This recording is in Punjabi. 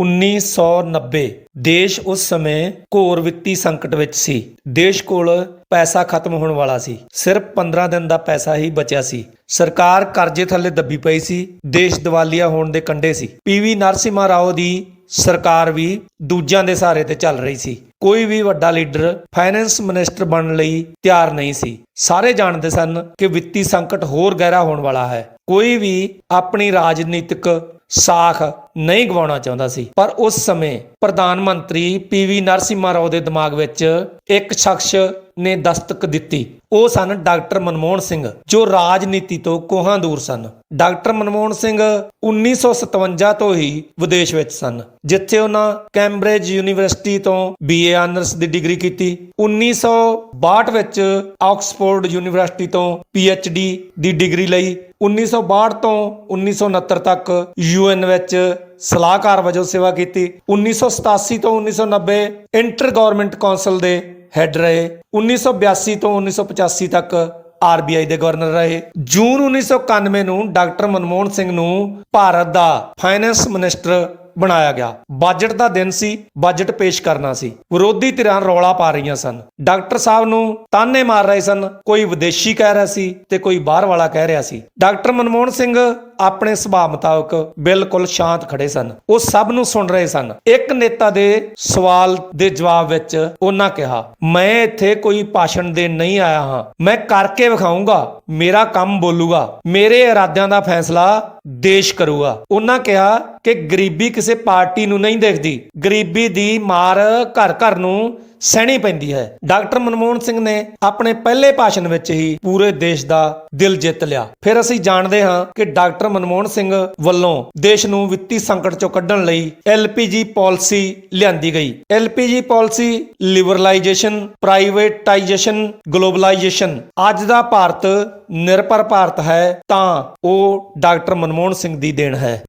1990 ਦੇਸ਼ ਉਸ ਸਮੇਂ ਘੋਰ ਵਿੱਤੀ ਸੰਕਟ ਵਿੱਚ ਸੀ। ਦੇਸ਼ ਕੋਲ ਪੈਸਾ ਖਤਮ ਹੋਣ ਵਾਲਾ ਸੀ। ਸਿਰਫ 15 ਦਿਨ ਦਾ ਪੈਸਾ ਹੀ ਬਚਿਆ ਸੀ। ਸਰਕਾਰ ਕਰਜ਼ੇ ਥੱਲੇ ਦੱਬੀ ਪਈ ਸੀ। ਦੇਸ਼ ਦਿਵਾਲੀਆ ਹੋਣ ਦੇ ਕੰਢੇ ਸੀ। ਪੀਵੀ ਨਰਸਿਮਾ ਰਾਓ ਦੀ ਸਰਕਾਰ ਵੀ ਦੂਜਿਆਂ ਦੇ ਸਹਾਰੇ ਤੇ ਚੱਲ ਰਹੀ ਸੀ। ਕੋਈ ਵੀ ਵੱਡਾ ਲੀਡਰ ਫਾਈਨੈਂਸ ਮਿਨਿਸਟਰ ਬਣਨ ਲਈ ਤਿਆਰ ਨਹੀਂ ਸੀ। ਸਾਰੇ ਜਾਣਦੇ ਸਨ ਕਿ ਵਿੱਤੀ ਸੰਕਟ ਹੋਰ ਗਹਿਰਾ ਹੋਣ ਵਾਲਾ ਹੈ। ਕੋਈ ਵੀ ਆਪਣੀ ਰਾਜਨੀਤਿਕ ਸਾਖ ਨਹੀਂ ਗਵਾਉਣਾ ਚਾਹੁੰਦਾ ਸੀ। ਪਰ ਉਸ ਸਮੇਂ ਪ੍ਰਧਾਨ ਮੰਤਰੀ ਪੀਵੀ ਨਰਸਿਮਹਾ ਰਾਓ ਦੇ ਦਿਮਾਗ ਵਿੱਚ ਇੱਕ ਸ਼ਖਸ ਨੇ ਦਸਤਕ ਦਿੱਤੀ। ਉਹ ਸਨ ਡਾਕਟਰ ਮਨਮੋਹਨ ਸਿੰਘ, ਜੋ ਰਾਜਨੀਤੀ ਤੋਂ ਕੋਹਾਂ ਦੂਰ ਸਨ। ਡਾਕਟਰ ਮਨਮੋਹਨ ਸਿੰਘ 1957 ਤੋਂ ਹੀ ਵਿਦੇਸ਼ ਵਿੱਚ ਸਨ, ਜਿੱਥੇ ਉਹਨਾਂ ਕੈਂਬਰਿਜ ਯੂਨੀਵਰਸਿਟੀ ਤੋਂ ਬੀਏ ਆਨਰਸ ਦੀ ਡਿਗਰੀ ਕੀਤੀ। 1962 ਵਿੱਚ ਆਕਸਫੋਰਡ ਯੂਨੀਵਰਸਿਟੀ ਤੋਂ ਪੀਐਚਡੀ ਦੀ ਡਿਗਰੀ ਲਈ। 1962 ਤੋਂ 1969 ਤੱਕ ਯੂਐਨ ਵਿੱਚ ਸਲਾਹਕਾਰ ਵਜੋਂ ਸੇਵਾ ਕੀਤੀ। 1987 ਤੋਂ 1990 ਇੰਟਰ ਗਵਰਨਮੈਂਟ ਕੌਂਸਲ ਦੇ ਹੈੱਡ ਰਹੇ। 1982 ਤੋਂ 1985 ਤੱਕ ਆਰਬੀਆਈ ਦੇ ਗਵਰਨਰ ਰਹੇ। ਜੂਨ 1991 ਨੂੰ ਡਾਕਟਰ ਮਨਮੋਹਨ ਸਿੰਘ ਨੂੰ ਭਾਰਤ ਦਾ ਫਾਈਨੈਂਸ ਮਿਨਿਸਟਰ ਬਣਾਇਆ ਗਿਆ। ਬਜਟ ਦਾ ਦਿਨ ਸੀ, ਬਜਟ ਪੇਸ਼ ਕਰਨਾ ਸੀ। ਵਿਰੋਧੀ ਧਿਰਾਂ ਰੌਲਾ ਪਾ ਰਹੀਆਂ ਸਨ। ਡਾਕਟਰ ਸਾਹਿਬ ਨੂੰ ਤਾਨੇ ਮਾਰ ਰਹੇ ਸਨ। ਕੋਈ ਵਿਦੇਸ਼ੀ ਕਹਿ ਰਿਹਾ ਸੀ ਤੇ ਕੋਈ ਬਾਹਰ ਵਾਲਾ ਕਹਿ ਰਿਹਾ ਸੀ। ਡਾਕਟਰ ਮਨਮੋਹਨ ਸਿੰਘ ਆਪਣੇ ਸੁਭਾਅ ਮੁਤਾਬਕ ਬਿਲਕੁਲ ਸ਼ਾਂਤ ਖੜੇ ਸਨ। ਉਹ ਸਭ ਨੂੰ ਸੁਣ ਰਹੇ ਸਨ। ਇੱਕ ਨੇਤਾ ਦੇ ਸਵਾਲ ਦੇ ਜਵਾਬ ਵਿੱਚ ਉਹਨਾਂ ਕਿਹਾ, ਮੈਂ ਇੱਥੇ ਕੋਈ ਭਾਸ਼ਣ ਦੇਣ ਨਹੀਂ ਆਇਆ ਹਾਂ। ਮੈਂ ਕਰਕੇ ਵਿਖਾਊਂਗਾ। ਮੇਰਾ ਕੰਮ ਬੋਲੂਗਾ। ਮੇਰੇ ਇਰਾਦਿਆਂ ਦਾ ਫੈਸਲਾ ਦੇਸ਼ ਕਰੂਗਾ। ਉਹਨਾਂ ਕਿਹਾ ਕਿ ਗਰੀਬੀ ਕਿਸੇ ਪਾਰਟੀ ਨੂੰ ਨਹੀਂ ਦੇਖਦੀ। ਗਰੀਬੀ ਦੀ ਮਾਰ ਘਰ ਘਰ ਨੂੰ ਸਹਿਣੀ ਪੈਂਦੀ ਹੈ। ਡਾਕਟਰ ਮਨਮੋਹਨ ਸਿੰਘ ਨੇ ਆਪਣੇ ਪਹਿਲੇ ਭਾਸ਼ਣ ਵਿੱਚ ਹੀ ਪੂਰੇ ਦੇਸ਼ ਦਾ ਦਿਲ ਜਿੱਤ ਲਿਆ। ਫਿਰ ਅਸੀਂ ਜਾਣਦੇ ਹਾਂ ਕਿ ਡਾਕਟਰ ਮਨਮੋਹਨ ਸਿੰਘ ਵੱਲੋਂ ਦੇਸ਼ ਨੂੰ ਵਿੱਤੀ ਸੰਕਟ ਚੋਂ ਕੱਢਣ ਲਈ ਐਲਪੀਜੀ ਪਾਲਿਸੀ ਲਿਆਂਦੀ ਗਈ। LPG policy liberalisation, privatisation, globalisation. ਅੱਜ ਦਾ ਭਾਰਤ ਨਿਰਭਰ ਭਾਰਤ ਹੈ ਤਾਂ ਉਹ ਡਾਕਟਰ ਮਨਮੋਹਨ ਸਿੰਘ ਦੀ ਦੇਣ ਹੈ।